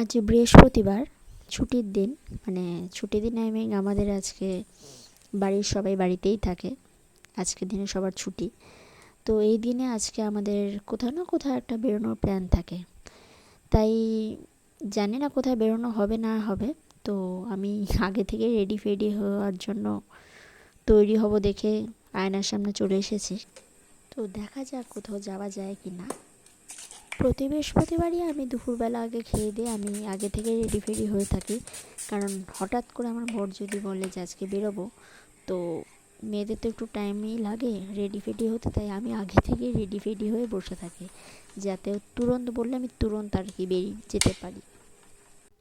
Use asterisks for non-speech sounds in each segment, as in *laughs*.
আজ বৃহস্পতিবার, ছুটির দিন মানে ছুটির দিন আই আমাদের আজকে বাড়ির সবাই বাড়িতেই থাকে। আজকের দিনে সবার ছুটি। তো এই দিনে আজকে আমাদের কোথাও না কোথাও একটা বেরোনোর প্ল্যান থাকে। তাই জানি না কোথায় বেরোনো হবে না হবে। তো আমি আগে থেকে রেডি ফেডি হওয়ার জন্য তৈরি হব দেখে আয়নার সামনে চলে এসেছি। তো দেখা যাক কোথাও যাওয়া যায় কি না প্রতি বৃহস্পতিবারই আমি দুপুরবেলা আগে খেয়ে দিয়ে আমি আগে থেকে রেডি ফেডি হয়ে থাকি। কারণ হঠাৎ করে আমার বর যদি বলে যে আজকে বেরোবো, তো মেয়েদের তো একটু টাইমই লাগে রেডি ফেডি হতে, তাই আমি আগে থেকে রেডি ফেডি হয়ে বসে থাকি। যাতে তুরন্ত বললে আমি তুরন্ত আর কি বেরিয়ে যেতে পারি।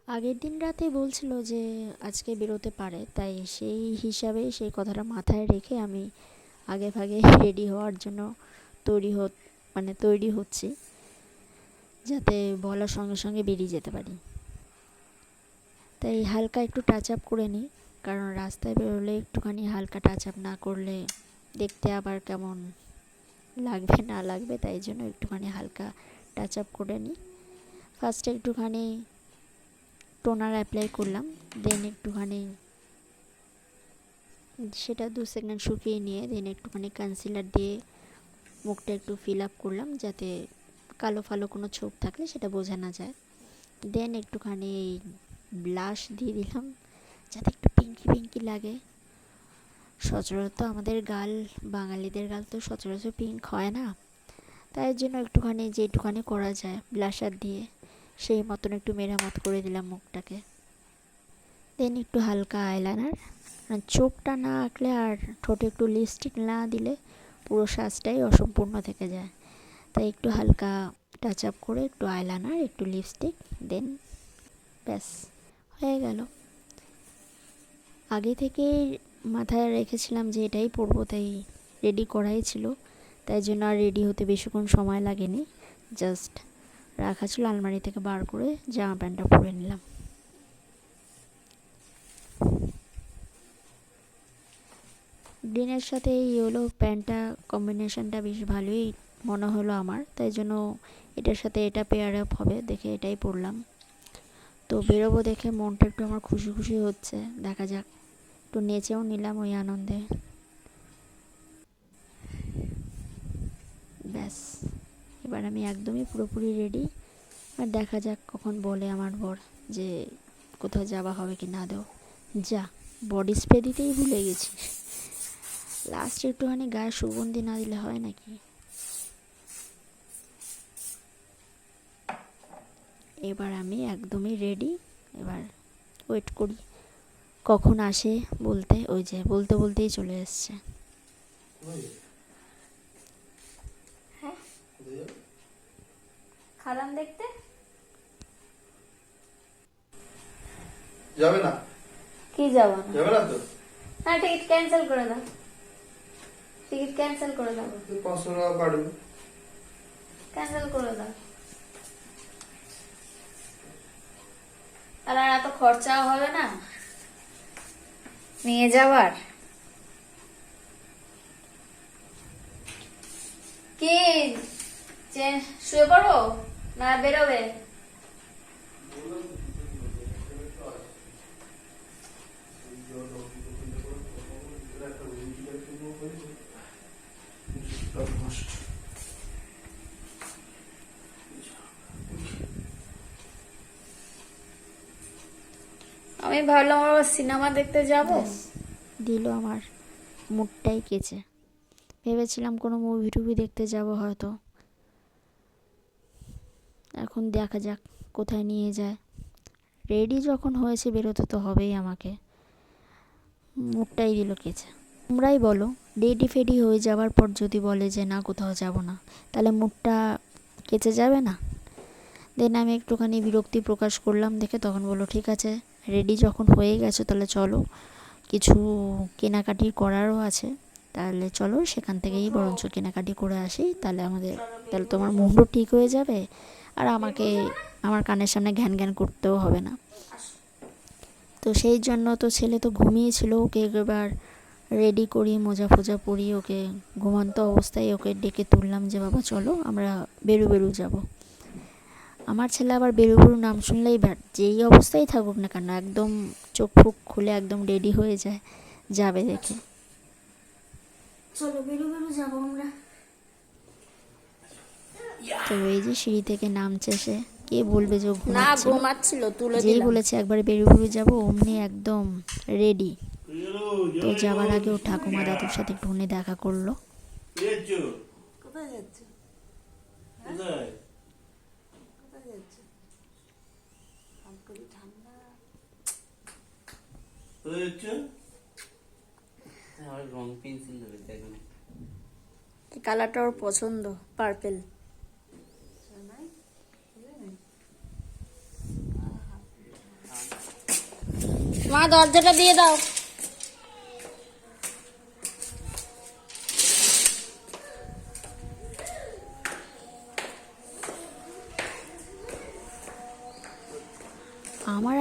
আগের দিন রাতে বলছিল যে আজকে বেরোতে পারে, তাই সেই হিসাবে সেই কথাটা মাথায় রেখে আমি আগে ভাগে *laughs* রেডি হওয়ার জন্য তৈরি হ মানে তৈরি হচ্ছি। যাতে বলার সঙ্গে সঙ্গে বেরিয়ে যেতে পারি। তাই হালকা একটু টাচ আপ করে নিই, কারণ রাস্তায় বেরোলে একটুখানি হালকা টাচ আপ না করলে দেখতে আবার কেমন লাগবে না লাগবে, তাই জন্য একটুখানি হালকা টাচ আপ করে নিই। ফার্স্টে একটুখানি টোনার অ্যাপ্লাই করলাম দেন একটুখানি সেটা দু সেকেন্ড শুকিয়ে নিয়ে দেন একটুখানি কনসিলার দিয়ে মুখটা একটু ফিল আপ করলাম, যাতে কালো ফালো কোনো ছোপ থাকলে সেটা বোঝা না যায়। দেন একটুখানি ব্লাশ দিয়ে দিলাম, যাতে একটু পিঙ্কি পিঙ্কি লাগে। সচরাচর আমাদের গাল, বাঙালিদের গাল তো সচরাচর পিঙ্ক হয় না। তাই জন্য একটুখানি যেটুখানি করা যায় ব্লাশার দিয়ে, সেই মতন একটু মেরামত করে দিলাম মুখটাকে। দেন একটু হালকা আইলাইনার চোখটা না আঁকলে আর ঠোঁটে একটু লিপস্টিক না দিলে পুরো সাজটাই অসম্পূর্ণ থেকে যায়। তাই একটু হালকা টাচ আপ করে একটু আইলাইনার একটু লিপস্টিক দেন ব্যাস, হয়ে গেল। আগে থেকে মাথায় রেখেছিলাম যে এটাই পরবো, তাই রেডি করাই ছিল। তাই জন্য আর রেডি হতে বেশিক্ষণ সময় লাগেনি। জাস্ট রাখা ছিল আলমারি থেকে বার করে জামা প্যান্টটা পরে নিলাম। ডিনের সাথে এই ইয়েলো প্যান্টটা কম্বিনেশনটা বেশ ভালোই মনে হলো আমার, তাই জন্য এটার সাথে এটা পেয়ার আপ হবে, দেখে এটাই পড়লাম। তো বেরোবো দেখে, মনটা একটু আমার খুশি খুশি হচ্ছে, দেখা যাক। একটু নেচেও নিলাম ওই আনন্দে। ব্যাস, এবার আমি একদমই পুরোপুরি রেডি আর দেখা যাক কখন বলে আমার বর যে কোথাও যাওয়া হবে কি না দেও। যা বডি স্প্রে দিতেই ভুলে গেছি লাস্ট একটুখানি গায়ে সুগন্ধি না দিলে হয় নাকি? এবার আমি একদমই রেডি এবার ওয়েট করি। কখন আসে বলতে ওই যে বলতে বলতেই চলে এসছে। খালাম দেখতে? যাবে না। কি যাব না? যাবে না তো? না টিকিট ক্যান্সেল করে দাও। টিকিট ক্যান্সেল করে দাও। তুই পাঁচশো টাকা কাটবে ক্যান্সেল করে দাও। আর আর এত খরচাও হবে না। নিয়ে যাওয়ার কি? শুয়ে পড়ব না বেরোবে? আমি ভাবলাম আবার সিনেমা দেখতে যাব। দিল আমার মুডটাই কেচে। ভেবেছিলাম কোনো মুভি টুভি দেখতে যাব হয়তো। এখন দেখা যাক কোথায় নিয়ে যায়। রেডি যখন হয়েছে বেরোতে তো হবেই আমাকে। মুডটাই দিল কেচে। তোমরাই বলো রেডি ফেডি হয়ে যাওয়ার পর যদি বলে যে না, কোথাও যাব না, তাহলে মুডটা কেচে যাবে না? দেন আমি একটুখানি বিরক্তি প্রকাশ করলাম দেখে তখন বলল, ঠিক আছে রেডি যখন হয়ে গেছো, তাহলে চলো। কিছু কেনাকাটি করারও আছে, তাহলে চলো সেখান থেকেই বরঞ্চ কেনাকাটি করে আসি। তাহলে আমাদের, তাহলে তোমার মুডও ঠিক হয়ে যাবে, আর আমাকে, আমার কানের সামনে ঘ্যান ঘ্যান করতেও হবে না। তো সেই জন্য তো ছেলে তো ঘুমিয়েছিল, ওকে এবার রেডি করি, মোজা ফোজা পরি ওকে ঘুমন্ত অবস্থায় ওকে ডেকে তুললাম যে, বাবা, চলো, আমরা বেরু বেরু যাব। আমার ছেলে আবার বেরুবুরু নাম শুনলেই ব্যাট যেই অবস্থায় থাকুক না কেন একদম চোখ ফুক খুলে একদম রেডি হয়ে যায় যাবে দেখে। চলো বেরো বেরো যাব আমরা। তো এই যে সিঁড়ি থেকে নামছে সে কে বলবে যে না ঘুমাচ্ছিল তুলে যেই বলেছে একবারে বেরুবুরু যাব অমনি একদম রেডি তো যাওয়ার আগে ও ঠাকুমা দাদুর সাথে একটুখানি দেখা করল। কোথায় যাচ্ছ? কোথায়? কালারটা ওর পছন্দ পার্পেল মা দরজাটা দিয়ে দাও।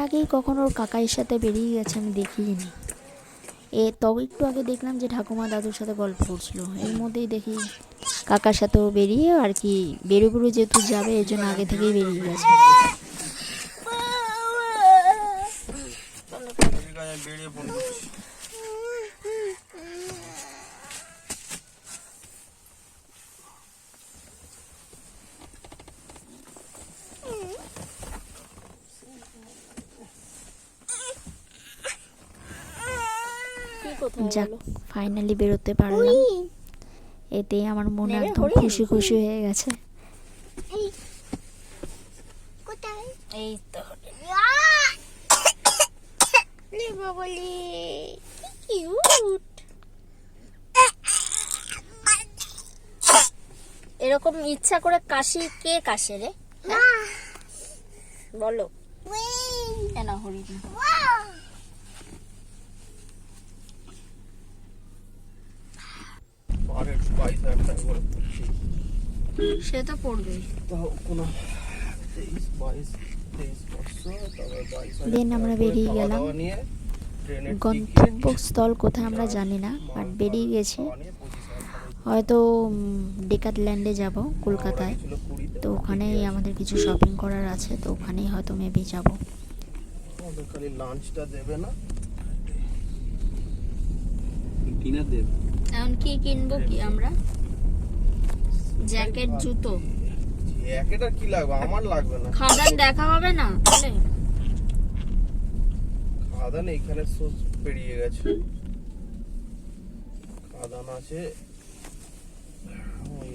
আগেই কখনো ওর কাকাইয়ের সাথে বেরিয়ে গেছে আমি দেখিনি এ, তবে একটু আগে দেখলাম যে ঠাকুমা দাদুর সাথে গল্প করছিল। এর মধ্যেই দেখি কাকার সাথেও বেরিয়ে আর কি বেরুবুরু যেহেতু যাবে, এর জন্য আগে থেকেই বেরিয়ে গেছে বেরিয়ে ফোন করছি কি কোথায় যাক ফাইনালি বেরোতে পারলাম। এতেই আমার মনে নেবে একদম খুশি খুশি হয়ে গেছে। এই। তো। এরকম ইচ্ছা করে কাশি কে কাশে রে? হ্যাঁ? বলো। কেন হরিণ বারের বাইশ হাজার টাকা করে পড়ছে। সে তো পড়বেই। আমরা বেরিয়ে গেলাম। গন্তব্যস্থল কোথায় আমরা জানি না বাট বেরিয়ে গেছি। হয়তো ডেকাতল্যান্ডে যাব কলকাতায়। তো ওখানেই আমাদের কিছু শপিং করার আছে তো ওখানেই হয়তো মেবি যাব। খালি লাঞ্চটা দেবে না। দেবে এখন কি কিনবো কি আমরা? জ্যাকেট জুতো। জ্যাকেট আর কি লাগবে? আমার লাগবে না। খাদান দেখা হবে না? তাহলে? খাদান এইখানে সোজ পেরিয়ে গেছে। খাদান আছে। ওই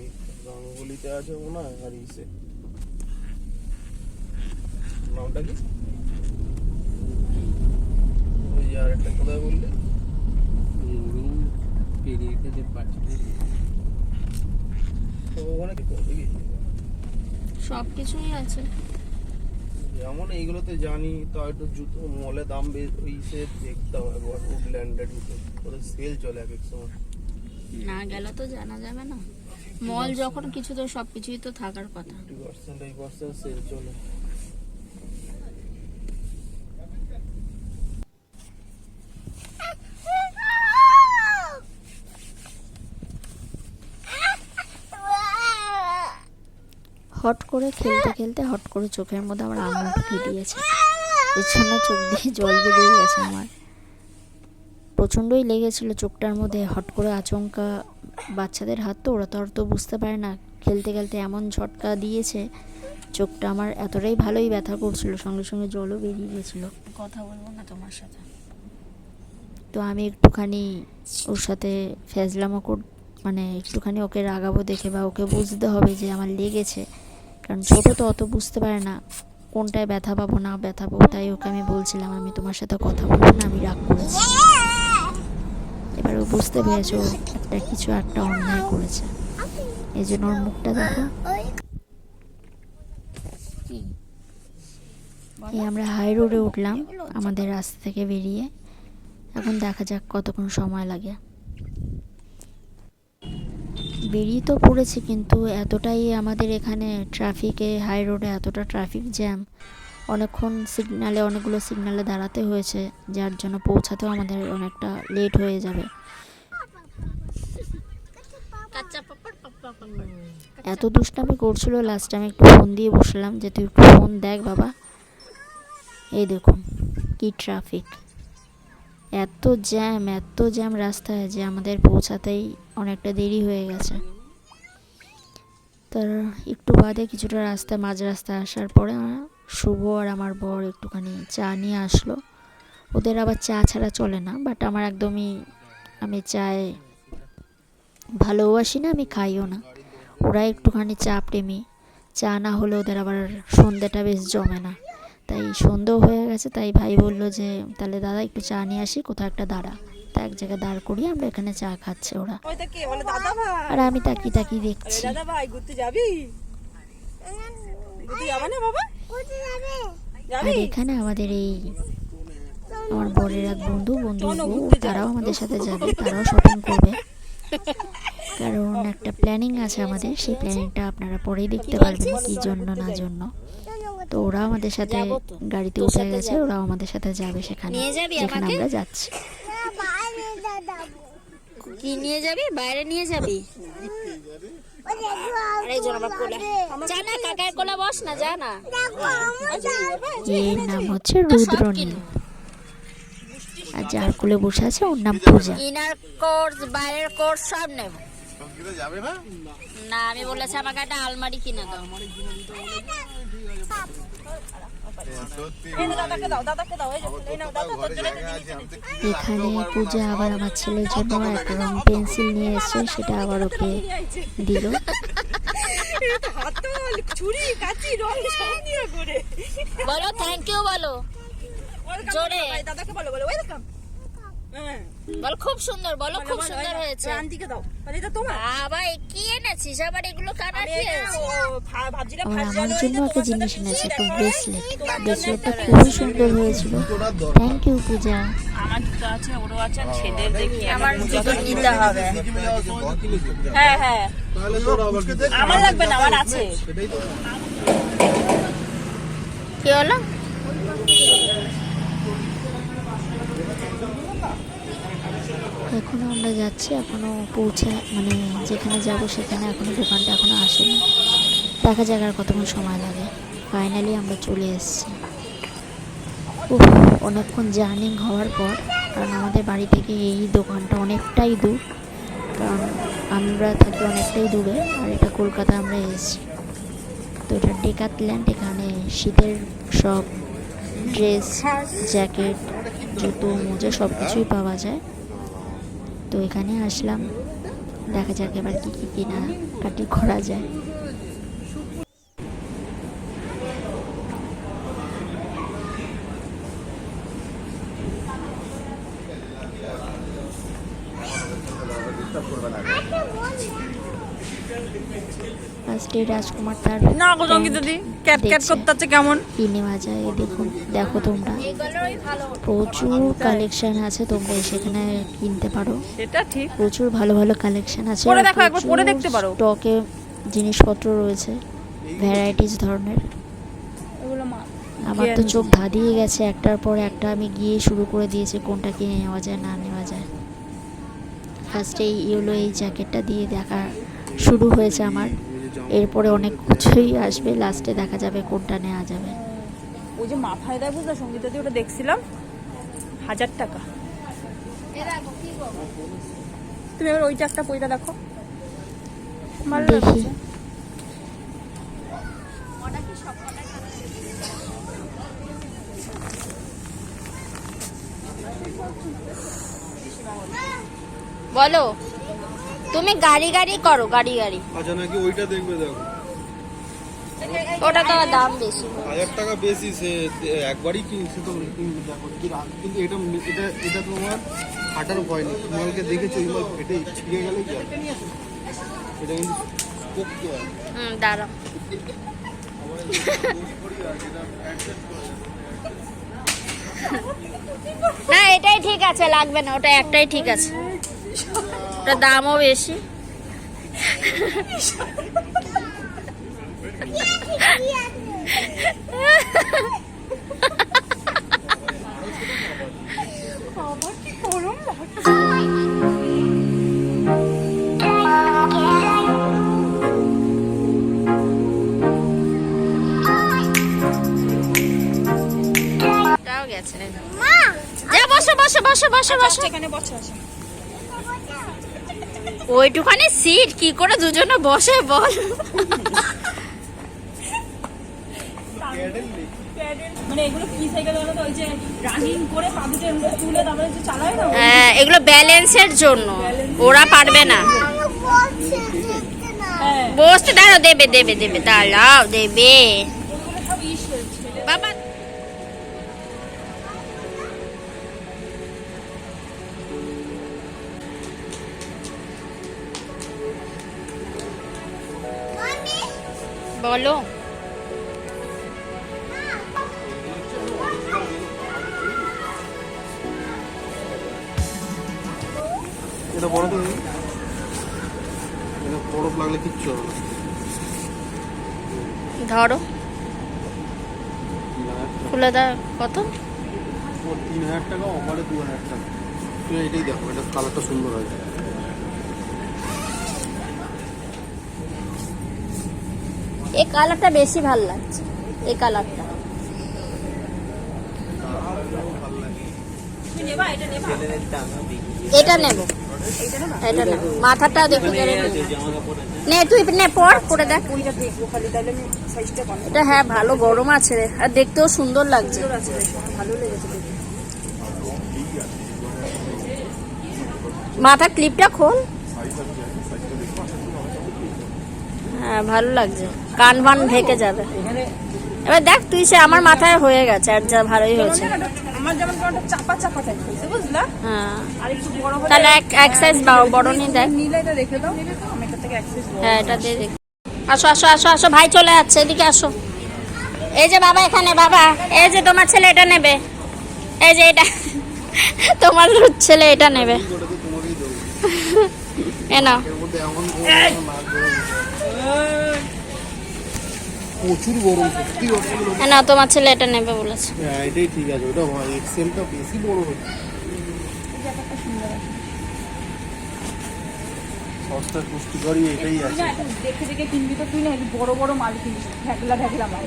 গাঙ্গুলিতে আছে মনে হয় আর ইসে। নামটা কি? ওই যে আরেকটা কোথায় বললে? পেরিয়ে কি সব কিছুই আছে। যেমন এইগুলোতে জানি তো একটু জুতো মলে দাম বেশ ওই সে দেখতে হবে একবার উডল্যান্ডের জুতো ওদের সেল চলে এক এক সময়। না গেলে তো জানা যাবে না। মল যখন কিছু তো সব কিছুই তো থাকার কথা। পার্সেন্ট এই পার্সেন্ট সেল চলে। হট করে খেলতে খেলতে হট করে চোখের মধ্যে আমার আঙুল ঢুকিয়ে দিয়েছে এর জন্য চোখ দিয়ে জল বেরিয়ে গেছে আমার। প্রচণ্ডই লেগেছিল চোখটার মধ্যে হট করে আচমকা। বাচ্চাদের হাত তো ওরা তো আর তো বুঝতে পারে না খেলতে খেলতে এমন ঝটকা দিয়েছে চোখটা আমার এতটাই ভালোই ব্যথা করছিল সঙ্গে সঙ্গে জলও বেরিয়ে গেছিল। কথা বলব না তোমার সাথে। তো আমি একটুখানি ওর সাথে ফেজলামো কর মানে একটুখানি ওকে রাগাবো দেখে বা ওকে বুঝতে হবে যে আমার লেগেছে। কারণ ছোটো তো অত বুঝতে পারে না কোনটায় ব্যথা পাবো না ব্যথা পাবো, তাই ওকে আমি বলছিলাম, আমি তোমার সাথে কথা বলব না, আমি রাগ করেছি। এবার ও বুঝতে পেরেছে একটা কিছু একটা অন্যায় করেছে। এই জন্য ওর মুখটা দেখো। এই আমরা হাই রোডে উঠলাম, আমাদের রাস্তা থেকে বেরিয়ে। এখন দেখা যাক কতক্ষণ সময় লাগে। বেরিয়ে তো পড়েছি, কিন্তু এতটাই আমাদের এখানে ট্রাফিকে হাই রোডে এতটা ট্রাফিক জ্যাম অনেকক্ষণ সিগনালে অনেকগুলো সিগনালে দাঁড়াতে হয়েছে, যার জন্য পৌঁছাতেও আমাদের অনেকটা লেট হয়ে যাবে। এত দুষ্টামি করছিল লাস্ট টাইম একটু ফোন দিয়ে বসলাম যে, তুই একটু ফোন দেখ বাবা। এই দেখুন, কি ট্রাফিক এত জ্যাম এত জ্যাম রাস্তায় যে আমাদের পৌঁছাতেই অনেকটা দেরি হয়ে গেছে। তার একটু বাদে কিছুটা রাস্তা মাঝ রাস্তায় আসার পরে শুভ আর আমার বর একটুখানি চা নিয়ে আসলো। ওদের আবার চা ছাড়া চলে না বাট আমার একদমই, আমি চায় ভালোবাসি না, আমি খাইও না। ওরা একটুখানি চা প্রেমী, চা না হলে ওদের আবার সন্ধ্যাটা বেশ জমে না। তাই সন্ধ্যেও হয়ে গেছে তাই ভাই বলল যে তাহলে দাদা একটু চা নিয়ে আসি কোথাও একটা দাঁড়া। তা এক জায়গায় দাঁড় করিয়ে আমরা এখানে চা খাচ্ছে ওরা। ওইটা কে? বলে দাদা ভাই। আর আমি তাকি তাকি দেখছি। দাদা ভাই ঘুরতে যাবি? না বাবা? আর এখানে আমাদের এই আমার বরের এক বন্ধু বন্ধু তারাও আমাদের সাথে যাবে তারাও শপিং করবে। কারণ একটা প্ল্যানিং আছে আমাদের সেই প্ল্যানিংটা আপনারা পরেই দেখতে পারবেন কি জন্য না জন্য। তো ওরা আমাদের সাথে গাড়িতে উঠে গেছে ওরাও আমাদের সাথে যাবে সেখানে। নিয়ে যাবি যেখানে আমাকে? আমরা যাচ্ছি। কি নিয়ে যাবি? বাইরে নিয়ে যাবি? আরে জন আমার কোলে। যা না কাকার কোলে বস না যা না। এর নাম হচ্ছে রুদ্রনীল আর যার কোলে বসে আছে ওর নাম পূজা। ইনার কোর্স বাইরের কোর্স সব নেব। না আমি বলেছি আমাকে একটা আলমারি কিনে দাও এই না, দাদাকে দাও দাদাকে দাও এই যে এই নাও দাদা তোর জন্য একটা জিনিস এনেছি। এখানে পূজা আবার আমার ছেলের জন্য এক রং পেন্সিল নিয়ে এসে সেটা আবার ওকে দিল। ছুরি কাচি রং সব নিয়ে ঘুরে বলো থ্যাংক ইউ বলো জোরে। দাদাকে বলো বলো ওয়েলকাম বল খুব সুন্দর বলো খুব সুন্দর হয়েছে। আন্টিকে দাও মানে এটা তোমার? বাবা কি এনেছিস? আবার এগুলো আমি কি আমার জন্য একটা জিনিস এনেছে একটা ব্রেসলেট ব্রেসলেটটা খুবই সুন্দর হয়েছিল। Thank you Puja. আমার জুতো আছে ওরও আছে ছেলের দেখি আমার জুতো নিতে হবে। হ্যাঁ হ্যাঁ? আমার লাগবে না আমার আছে। কি হলো? এখনও আমরা যাচ্ছি, এখনও পৌঁছে মানে যেখানে যাব সেখানে এখনও দোকানটা এখনও আসেনি। দেখা যাক আর কতক্ষণ সময় লাগে। ফাইনালি আমরা চলে এসেছি। ও অনেকক্ষণ জার্নি হওয়ার পর, কারণ আমাদের বাড়ি থেকে এই দোকানটা অনেকটাই দূর, কারণ আমরা থাকি অনেকটাই দূরে, আর এটা কলকাতা আমরা এসেছি। তো এটা ডেকাতল্যান্ড এখানে শীতের সব ড্রেস জ্যাকেট জুতো, মোজা সব কিছুই পাওয়া যায়। তো এখানে আসলাম। দেখা যাক এবার কী কী কিনা কাটি করা যায় ফার্স্টে রাজকুমার তার না গো সংগীত দিদি ক্যাট ক্যাট দেখছে। করতে আছে কেমন? কি নেওয়া যায় এই দেখুন দেখো তোমরা। প্রচুর কালেকশন আছে তোমরা সেখানে কিনতে পারো। সেটা ঠিক। প্রচুর ভালো ভালো কালেকশন আছে পরে দেখো, একবার পরে দেখতে পারো। স্টকে জিনিসপত্র রয়েছে ভ্যারাইটিস ধরনের। আমার তো চোখ ধাঁধিয়ে গেছে একটার পর একটা আমি গিয়ে শুরু করে দিয়েছি কোনটা কিনে নেওয়া যায় না নেওয়া যায়। ফার্স্টে এই ইয়েলো এই জ্যাকেটটা দিয়ে দেখা শুরু হয়েছে আমার। এরপরে অনেক কিছুই আসবে লাস্টে দেখা যাবে কোনটা নেওয়া যাবে। ওই যে মাথায় দেয় বুঝলে সংগীত দিদি ওটা দেখছিলাম হাজার টাকা। তুমি এবার ওইটা একটা পয়সা দেখো। ভালো দেখি। বলো। তুমি গাড়ি গাড়ি করো গাড়ি গাড়ি। আচ্ছা নাকি ওইটা দেখবে দেখো। ওটা তো দাম বেশি। হাজার টাকা বেশি সে একবারই কিনছে তো দেখো কিন্তু এটা এটা এটা তোমার ফাটার ভয় নেই। মালকে দেখেছ এই মাল ফেটে ছিঁড়ে গেলে কি এটা কিন্তু পোক্ত হুম দাঁড়াও। না এটাই ঠিক আছে লাগবে না ওটা একটাই ঠিক আছে। ওটার দামও বেশি। গেছে বসে বসে বসে বসে বসে বসে। এখানে বসে আসো ওইটুখানি সিট কি করে দুজনে বসে বল? মানে এগুলো হ্যাঁ, এগুলো ব্যালেন্সের জন্য। ওরা পারবে না। হ্যাঁ। বসতে দাঁড়াও দেবে দেবে দেবে দাঁড়াও বাবা বলো। এটা বড় তো। এটা বরফ লাগলে কিচ্ছু হবে না। ধরো। খুলে দাও কত? তিন হাজার টাকা অফারে দু হাজার টাকা। তুমি এটাই দেখো এটা কালারটা সুন্দর আছে এই কালারটা বেশি ভালো লাগছে এই কালারটা। এটা নেবা, এটা নেব। এটা নেব মাথাটা দেখি নে। তুই নে, পর, পরে দেখ। এটা হ্যাঁ ভালো গরম আছে রে। আর দেখতেও সুন্দর লাগছে। মাথার ক্লিপটা খোল। হ্যাঁ ভালো লাগছে। কান ফান ঢেকে যাবে। এবার দেখ তুই সে আমার মাথায় হয়ে গেছে আর যা ভালোই হয়েছে। হ্যাঁ। আর একটু বড় হলে তাহলে এক এক সাইজ বড় নিয়ে দেখ। হ্যাঁ এটা দিয়ে দেখ আসো আসো আসো আসো ভাই চলে যাচ্ছে এদিকে আসো। এই যে বাবা এখানে বাবা এই যে তোমার ছেলে এটা নেবে। এই যে এটা তোমার ছেলে এটা নেবে। এ নাও এর মধ্যে এমন গরম নাক গরম। প্রচুর গরম সত্যি। এ নাও তোমার ছেলে এটা নেবে বলেছে। হ্যাঁ এটাই ঠিক আছে ওটা এক্সেলটা বেশি বড় হচ্ছে সস্তা পুষ্টিকরই এটাই আছে। দেখে দেখে কিনবি তো তুই না বড় বড় মাল কিনিস ঢেকলা ঢেকলা মাল।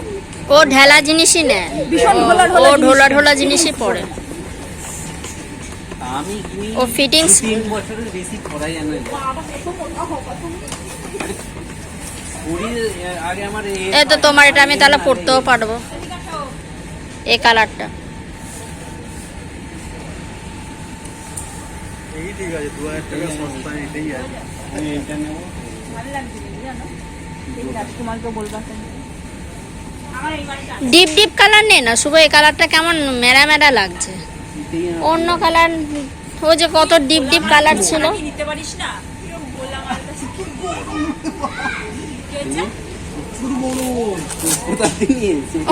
ও ঢেলা জিনিসই নেয় ভীষণ ঢোলা ও ঢোলা ঢোলা জিনিসই পড়ে। আমি ও ফিটিংস তিন বছরের বেশি করাই জানো। কুড়ির আগে আমার এ- এই তো তোমার এটা আমি তাহলে পড়তেও পারব। এই কালারটা। ঠিক আছে দু হাজার টাকা এটাই আছে আমি এটা নেব। ডিপ ডিপ কালার নেই না শুভ এই কালারটা কেমন মেরা মেরা লাগছে। অন্য কালার ওই যে কত ডিপ ডিপ কালার ছিল। নিতে পারিস না?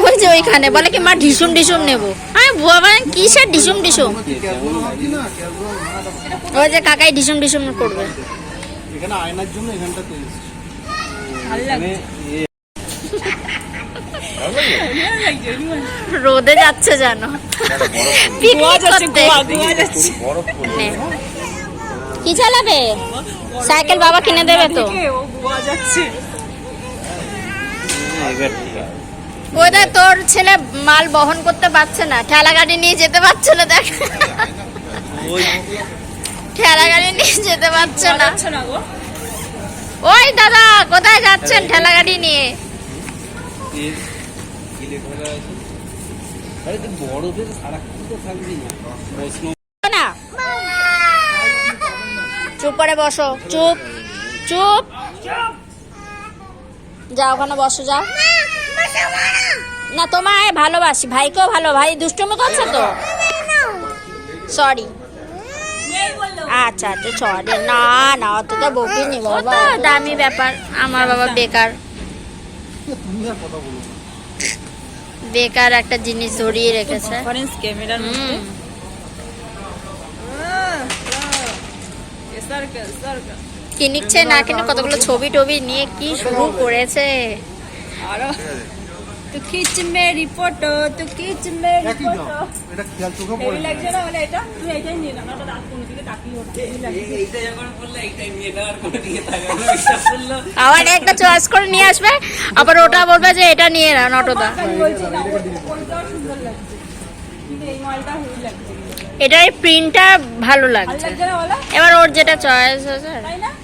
ওই যে ওইখানে বলে কি মা ঢিসুম ঢিসুম নেব? আমি বুয়া মানে কিসের ঢিসুম ওই যে কাকাই ঢিসুম ঢিসুম করবে। এখানে আয়নার জন্য এখানটা রোদে যাচ্ছে জানো। কি চালাবে? সাইকেল বাবা কিনে দেবে তো। যাচ্ছে। এবার ঠিক আছে ওই দেখ তোর ছেলে মাল বহন করতে পারছে না ঠেলা গাড়ি নিয়ে যেতে পারছে না দেখ। ঠেলা গাড়ি নিয়ে যেতে পারছে না। ওই দাদা কোথায় যাচ্ছেন ঠেলা গাড়ি নিয়ে? না। চুপ করে বসো। চুপ। চুপ। যাও ওখানে বসো যাও। না তোমায় ভালোবাসি। ভাইকেও ভালো ভাই দুষ্টুমি করছে তো? সরি আচ্ছা আচ্ছা সরি না না অত তো বকিনি বাবা। দামি ব্যাপার। আমার বাবা বেকার। তুমি আর কথা বলো না বেকার একটা জিনিস ধরিয়ে রেখেছে। ক্যামেরার হুম। সার্কেল সার্কেল কি নিচ্ছে না কিনে কতগুলো ছবি টবি নিয়ে কি শুরু করেছে? আরও। তো খিচ মেরি ফটো তো খিচ মেরি ফটো এটা খেয়াল চোখে পড়ে লাগছে না বলে এটা? তুই এটাই নিয়ে না না রাত কোনো দিকে তাকিয়ে ওঠে এইটা যখন বললে এইটাই নিয়ে নেওয়ার কোনো দিকে তাকানো এটা বলল। আবার একটা চয়েস করে নিয়ে আসবে আবার ওটা বলবে যে এটা নিয়ে না নটদা। আমি বলছি না ওটা সুন্দর লাগছে কিন্তু এই মালটা হেভি লাগছে। এটার প্রিন্টটা ভালো ভালো লাগছে এবার ওর যেটা চয়েস আছে। তাই না? এই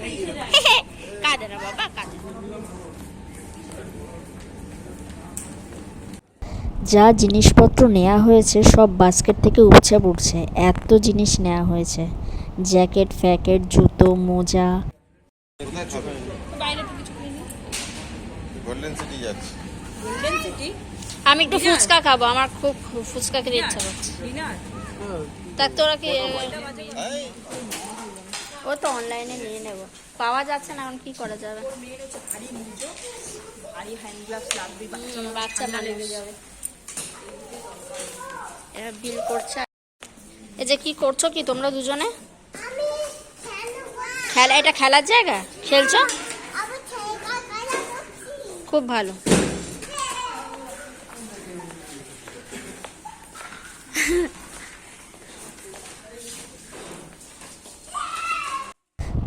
কাঁদে না বাবা কাঁদে যা জিনিসপত্র নেওয়া হয়েছে সব বাস্কেট থেকে উপচে পড়ছে। এত জিনিস নেওয়া হয়েছে। জ্যাকেট ফ্যাকেট জুতো মোজা। কোথায় খাবে বাইরে তো কিছু কিনি। গোল্ডেন সিটি যাচ্ছে। গোল্ডেন সিটি আমি একটু ফুচকা খাব আমার খুব ফুচকা খেতে ইচ্ছা করছে। তা তোরা কি ও তো অনলাইনে নিয়ে নেব। পাওয়া যাচ্ছে না এখন কি করা যাবে? ভারী মুজো ভারী হ্যান্ড গ্লাভস লাগবে বাচ্চা হুম, লেগে যাবে। এরা বিল করছে। এই যে কি করছ কি তোমরা দুজনে? খেলা এটা খেলার জায়গা? খেলছো? খুব ভালো।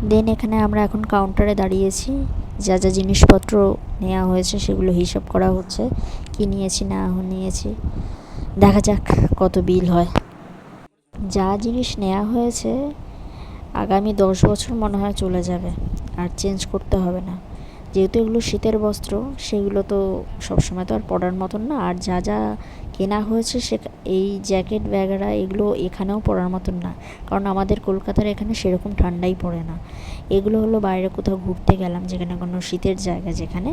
দেন এখানে আমরা এখন কাউন্টারে দাঁড়িয়েছি। যা যা জিনিসপত্র নেওয়া হয়েছে সেগুলো হিসাব করা হচ্ছে। কি নিয়েছি, না নিয়েছি। দেখা যাক কত বিল হয়। যা জিনিস নেওয়া হয়েছে, আগামী দশ বছর মনে হয় চলে যাবে। আর চেঞ্জ করতে হবে না। যেহেতু এগুলো শীতের বস্ত্র, সেগুলো তো সবসময় তো আর পরার মতন না। আর যা যা কেনা হয়েছে সে এই জ্যাকেট ব্যাগেরা এগুলো এখানেও পরার মতন না। কারণ আমাদের কলকাতার এখানে সেরকম ঠান্ডাই পড়ে না। এগুলো হলো বাইরে কোথাও ঘুরতে গেলাম যেখানে কোনো শীতের জায়গা যেখানে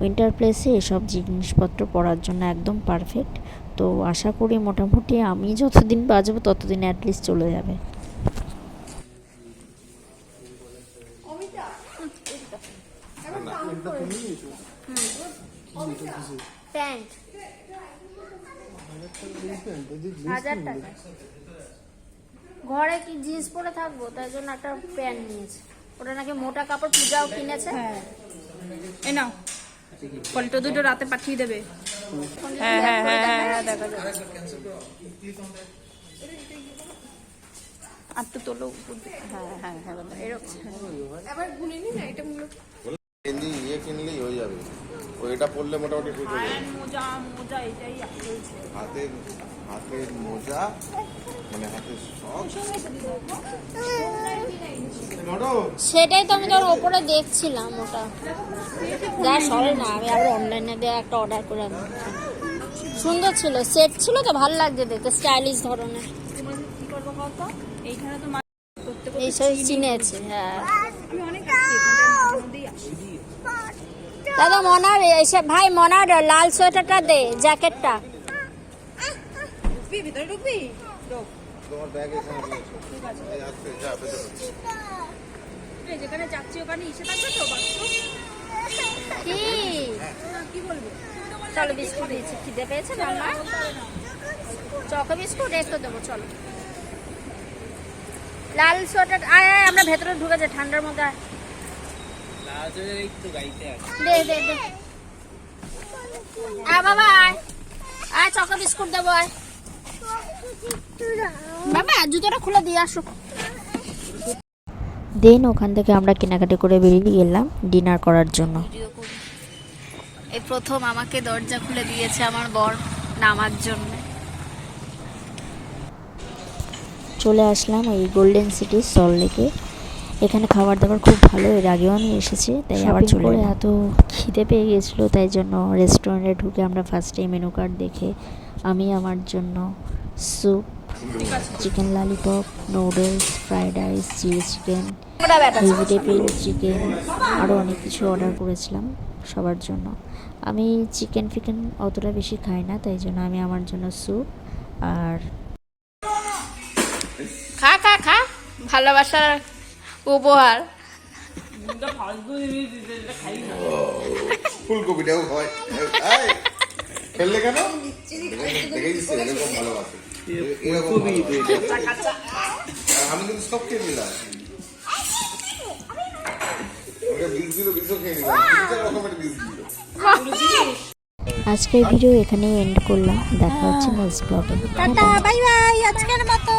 উইন্টার প্লেসে এসব জিনিসপত্র পরার জন্য একদম পারফেক্ট তো আশা করি মোটামুটি আমি যতদিন বাজবো ততদিন অ্যাটলিস্ট চলে যাবে। প্যান্ট। হাজার টাকা। ঘরে কি জিন্স পরে থাকব? তাই জন্য একটা প্যান্ট নিয়েছে। ওটা নাকি মোটা কাপড় পূজাও কিনেছে। হ্যাঁ। এই নাও। ফলটো দুটো রাতে পাঠিয়ে দেবে। হ্যাঁ হ্যাঁ হ্যাঁ হ্যাঁ দেখা যাবে। আর তো তোলো। হ্যাঁ হ্যাঁ হ্যাঁ এরকম। কিনলেই হয়ে যাবে ও এটা পরলে মোটামুটি মোজা মোজা এটাই হাতের হাতের মোজা মানে হাতের সেটাই তো আমি তোর ওপরে দেখছিলাম ওটা। যা সরে না আমি আবার অনলাইনে দিয়ে একটা অর্ডার করে সুন্দর ছিল সেট ছিল তো ভালো লাগছে দেখতে স্টাইলিশ ধরনের। তোমার কি করব এইখানে তো করতে করতে এইসব চিনেছে হ্যাঁ। আমি অনেক আসি এখানটায় মাঝে মধ্যেই আসি দাদা মনার এসে ভাই মনার লাল সোয়েটারটা দে জ্যাকেটটা। ঢুকবি ভিতরে ঢুকবি তোমার ব্যাগ এখানে রয়েছে এই আসতে যা ভেতরে এই যেখানে যাচ্ছি ওখানে এসে থাকবে তো কি? কি বলব? চলো বিস্কুট দিয়েছি খিদে পেয়েছে চকো বিস্কুট এসে দেবো চলো। লাল সোয়েটার আয় আয় আমরা ভেতরে ঢুকেছে ঠান্ডার মধ্যে আয়। একটু গাইতে আছে দে দে দে। আয় বাবা আয়। আয় চকো বিস্কুট দেবো আয়। বাবা জুতোটা খুলে দিয়ে আসো। দেন ওখান থেকে আমরা কেনাকাটি করে বেরিয়ে গেলাম ডিনার করার জন্য। এই প্রথম আমাকে দরজা খুলে দিয়েছে আমার বর নামার জন্য। চলে আসলাম এই গোল্ডেন সিটি সল লেকে এখানে খাবার দাবার খুব ভালো এর আগেও আমি এসেছি তাই আবার চলে এত খিদে পেয়ে গেছিল তাই জন্য রেস্টুরেন্টে ঢুকে আমরা ফার্স্টে মেনু কার্ড দেখে আমি আমার জন্য soup chicken lollipop noodles fried rice chilli chicken vegetable chicken আরও অনেক কিছু অর্ডার করেছিলাম সবার জন্য। আমি চিকেন ফিকেন অতটা বেশি খাই না তাই জন্য আমি আমার জন্য স্যুপ আর খা খা খা। ভালোবাসার উপহার। ফুলকপিটাও হয়। ফেললে কেন? এরকম ভালোবাসে। আমি কিন্তু সব খেয়ে নিলাম। আজকের ভিডিও এখানেই এন্ড করলাম। দেখা হচ্ছে নেক্সট ব্লগে বাই বাই আজকের মতো।